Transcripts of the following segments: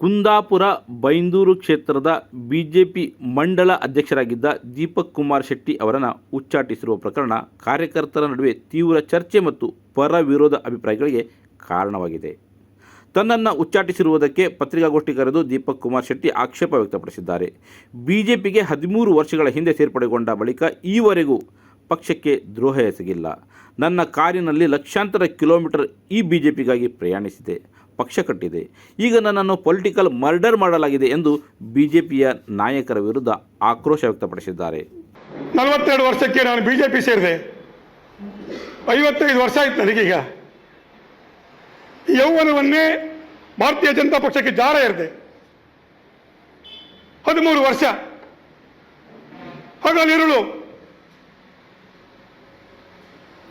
ಕುಂದಾಪುರ ಬೈಂದೂರು ಕ್ಷೇತ್ರದ ಬಿಜೆಪಿ ಮಂಡಲ ಅಧ್ಯಕ್ಷರಾಗಿದ್ದ ದೀಪಕ್ ಕುಮಾರ್ ಶೆಟ್ಟಿ ಅವರನ್ನು ಉಚ್ಚಾಟಿಸಿರುವ ಪ್ರಕರಣ ಕಾರ್ಯಕರ್ತರ ನಡುವೆ ತೀವ್ರ ಚರ್ಚೆ ಮತ್ತು ಪರ ವಿರೋಧ ಅಭಿಪ್ರಾಯಗಳಿಗೆ ಕಾರಣವಾಗಿದೆ. ತನ್ನನ್ನು ಉಚ್ಚಾಟಿಸಿರುವುದಕ್ಕೆ ಪತ್ರಿಕಾಗೋಷ್ಠಿ ಕರೆದು ದೀಪಕ್ ಕುಮಾರ್ ಶೆಟ್ಟಿ ಆಕ್ಷೇಪ ವ್ಯಕ್ತಪಡಿಸಿದ್ದಾರೆ. ಬಿಜೆಪಿಗೆ ಹದಿಮೂರು ವರ್ಷಗಳ ಹಿಂದೆ ಸೇರ್ಪಡೆಗೊಂಡ ಬಳಿಕ ಈವರೆಗೂ ಪಕ್ಷಕ್ಕೆ ದ್ರೋಹ ಎಸಗಿಲ್ಲ. ನನ್ನ ಕಾರಿನಲ್ಲಿ ಲಕ್ಷಾಂತರ ಕಿಲೋಮೀಟರ್ ಈ ಬಿಜೆಪಿಗಾಗಿ ಪ್ರಯಾಣಿಸಿದೆ. ಪಕ್ಷ ಕಟ್ಟಿದೆ. ಈಗ ನನ್ನನ್ನು ಪೊಲಿಟಿಕಲ್ ಮರ್ಡರ್ ಮಾಡಲಾಗಿದೆ ಎಂದು ಬಿಜೆಪಿಯ ನಾಯಕರ ವಿರುದ್ಧ ಆಕ್ರೋಶ ವ್ಯಕ್ತಪಡಿಸಿದ್ದಾರೆ. ನಲವತ್ತೆರಡು ವರ್ಷಕ್ಕೆ ನಾನು ಬಿಜೆಪಿ ಸೇರಿದೆ. ಐವತ್ತೈದು ವರ್ಷ ಆಯ್ತು ನನಗೀಗ. ಯೌವನವನ್ನೇ ಭಾರತೀಯ ಜನತಾ ಪಕ್ಷಕ್ಕೆ ಜಾರ ಇರದೆ ಹದಿಮೂರು ವರ್ಷ. ಹಗಲಿರುಳು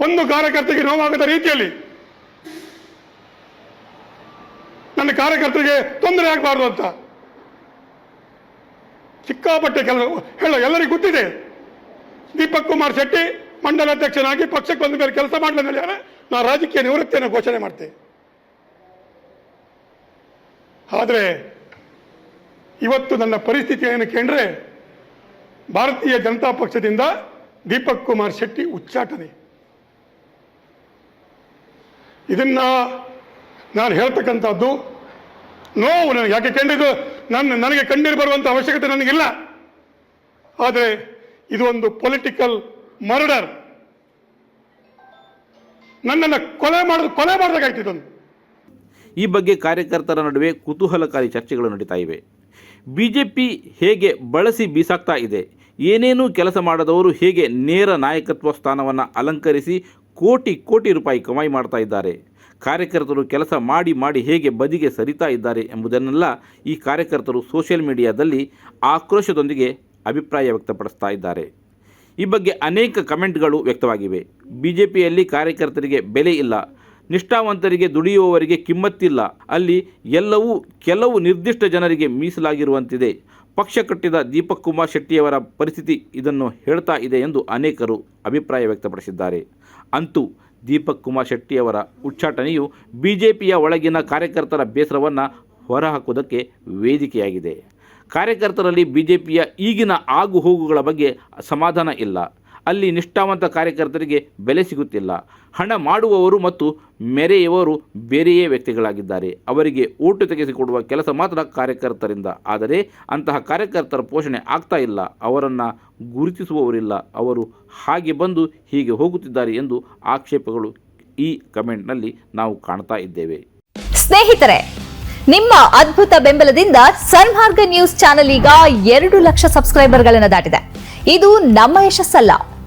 ಒಂದು ಕಾರ್ಯಕರ್ತರಿಗೆ ನೋವಾಗದ ರೀತಿಯಲ್ಲಿ ನನ್ನ ಕಾರ್ಯಕರ್ತರಿಗೆ ತೊಂದರೆ ಆಗಬಾರ್ದು ಅಂತ. ಸಿಕ್ಕಾಪಟ್ಟೆ ಕೆಲಸ ಹೇಳ, ಎಲ್ಲರಿಗೂ ಗೊತ್ತಿದೆ. ದೀಪಕ್ ಕುಮಾರ್ ಶೆಟ್ಟಿ ಮಂಡಲಾಧ್ಯಕ್ಷನಾಗಿ ಪಕ್ಷಕ್ಕೆ ಬಂದ ಮೇಲೆ ಕೆಲಸ ಮಾಡಲಿಲ್ಲ ನಾ ರಾಜಕೀಯ ನಿವೃತ್ತಿಯನ್ನು ಘೋಷಣೆ ಮಾಡ್ತೆ. ಆದರೆ, ಇವತ್ತು ನನ್ನ ಪರಿಸ್ಥಿತಿ ಏನು ಕೇಂದ್ರೆ ಭಾರತೀಯ ಜನತಾ ಪಕ್ಷದಿಂದ ದೀಪಕ್ ಕುಮಾರ್ ಶೆಟ್ಟಿ ಉಚ್ಚಾಟನೆ. ಇದನ್ನ ನಾನು ಹೇಳ್ತಕ್ಕಂಥದ್ದು ನೋವು ನನಗೆ. ಯಾಕೆ ಕಂಡಿದ್ದು ನನ್ನ, ನನಗೆ ಕಂಡಿರು ಬರುವಂಥ ಅವಶ್ಯಕತೆ ನನಗಿಲ್ಲ. ಆದರೆ ಇದು ಒಂದು ಪೊಲಿಟಿಕಲ್ ಮರ್ಡರ್ ನನ್ನನ್ನು ಕೊಲೆ ಮಾಡಿದ ಕೊಲೆ ಮಾಡಿದಾಗಾಯ್ತಿದ್ದೊಂದು ಈ ಬಗ್ಗೆ ಕಾರ್ಯಕರ್ತರ ನಡುವೆ ಕುತೂಹಲಕಾರಿ ಚರ್ಚೆಗಳು ನಡೀತಾ ಇವೆ. ಬಿಜೆಪಿ ಹೇಗೆ ಬಳಸಿ ಬೀಸಾಕ್ತಾ ಇದೆ? ಏನೇನೂ ಕೆಲಸ ಮಾಡದವರು ಹೇಗೆ ನೇರ ನಾಯಕತ್ವ ಸ್ಥಾನವನ್ನು ಅಲಂಕರಿಸಿ ಕೋಟಿ ಕೋಟಿ ರೂಪಾಯಿ ಕಮಾಯಿ ಮಾಡ್ತಾ ಇದ್ದಾರೆ? ಕಾರ್ಯಕರ್ತರು ಕೆಲಸ ಮಾಡಿ ಮಾಡಿ ಹೇಗೆ ಬದಿಗೆ ಸರಿತಾ ಇದ್ದಾರೆ ಎಂಬುದನ್ನೆಲ್ಲ ಈ ಕಾರ್ಯಕರ್ತರು ಸೋಷಿಯಲ್ ಮೀಡಿಯಾದಲ್ಲಿ ಆಕ್ರೋಶದೊಂದಿಗೆ ಅಭಿಪ್ರಾಯ ವ್ಯಕ್ತಪಡಿಸ್ತಾ ಇದ್ದಾರೆ. ಈ ಬಗ್ಗೆ ಅನೇಕ ಕಮೆಂಟ್ಗಳು ವ್ಯಕ್ತವಾಗಿವೆ. ಬಿ ಜೆ ಪಿಯಲ್ಲಿ ಕಾರ್ಯಕರ್ತರಿಗೆ ಬೆಲೆ ಇಲ್ಲ. ನಿಷ್ಠಾವಂತರಿಗೆ ದುಡಿಯುವವರಿಗೆ ಕಿಮ್ಮತ್ತಿಲ್ಲ. ಅಲ್ಲಿ ಎಲ್ಲವೂ ಕೆಲವು ನಿರ್ದಿಷ್ಟ ಜನರಿಗೆ ಮೀಸಲಾಗಿರುವಂತಿದೆ. ಪಕ್ಷ ಕಟ್ಟಿದ ದೀಪಕ್ ಕುಮಾರ್ ಶೆಟ್ಟಿಯವರ ಪರಿಸ್ಥಿತಿ ಇದನ್ನು ಹೇಳ್ತಾ ಇದೆ ಎಂದು ಅನೇಕರು ಅಭಿಪ್ರಾಯ ವ್ಯಕ್ತಪಡಿಸಿದ್ದಾರೆ. ಅಂತೂ ದೀಪಕ್ ಕುಮಾರ್ ಶೆಟ್ಟಿಯವರ ಉಚ್ಚಾಟನೆಯು ಬಿಜೆಪಿಯ ಒಳಗಿನ ಕಾರ್ಯಕರ್ತರ ಬೇಸರವನ್ನು ಹೊರಹಾಕುವುದಕ್ಕೆ ವೇದಿಕೆಯಾಗಿದೆ. ಕಾರ್ಯಕರ್ತರಲ್ಲಿ ಬಿಜೆಪಿಯ ಈಗಿನ ಆಗುಹೋಗುಗಳ ಬಗ್ಗೆ ಸಮಾಧಾನ ಇಲ್ಲ. ಅಲ್ಲಿ ನಿಷ್ಠಾವಂತ ಕಾರ್ಯಕರ್ತರಿಗೆ ಬೆಲೆ ಸಿಗುತ್ತಿಲ್ಲ. ಹಣ ಮಾಡುವವರು ಮತ್ತು ಮೆರೆಯುವವರು ಬೇರೆಯೇ ವ್ಯಕ್ತಿಗಳಾಗಿದ್ದಾರೆ. ಅವರಿಗೆ ಊಟ ತೆಗೆಸಿಕೊಡುವ ಕೆಲಸ ಮಾತ್ರ ಕಾರ್ಯಕರ್ತರಿಂದ. ಆದರೆ ಅಂತಹ ಕಾರ್ಯಕರ್ತರ ಪೋಷಣೆ ಆಗ್ತಾ ಇಲ್ಲ. ಅವರನ್ನು ಗುರುತಿಸುವವರಿಲ್ಲ. ಅವರು ಹಾಗೆ ಬಂದು ಹೀಗೆ ಹೋಗುತ್ತಿದ್ದಾರೆ ಎಂದು ಆಕ್ಷೇಪಗಳು ಈ ಕಮೆಂಟ್ನಲ್ಲಿ ನಾವು ಕಾಣ್ತಾ ಇದ್ದೇವೆ. ಸ್ನೇಹಿತರೆ, ನಿಮ್ಮ ಅದ್ಭುತ ಬೆಂಬಲದಿಂದ ಸನ್ಮಾರ್ಗ ನ್ಯೂಸ್ ಚಾನೆಲ್ ಈಗ ಎರಡು ಲಕ್ಷ ಸಬ್ಸ್ಕ್ರೈಬರ್ಗಳನ್ನು ದಾಟಿದೆ. ಇದು ನಮ್ಮ ಯಶಸ್ಸಲ್ಲ.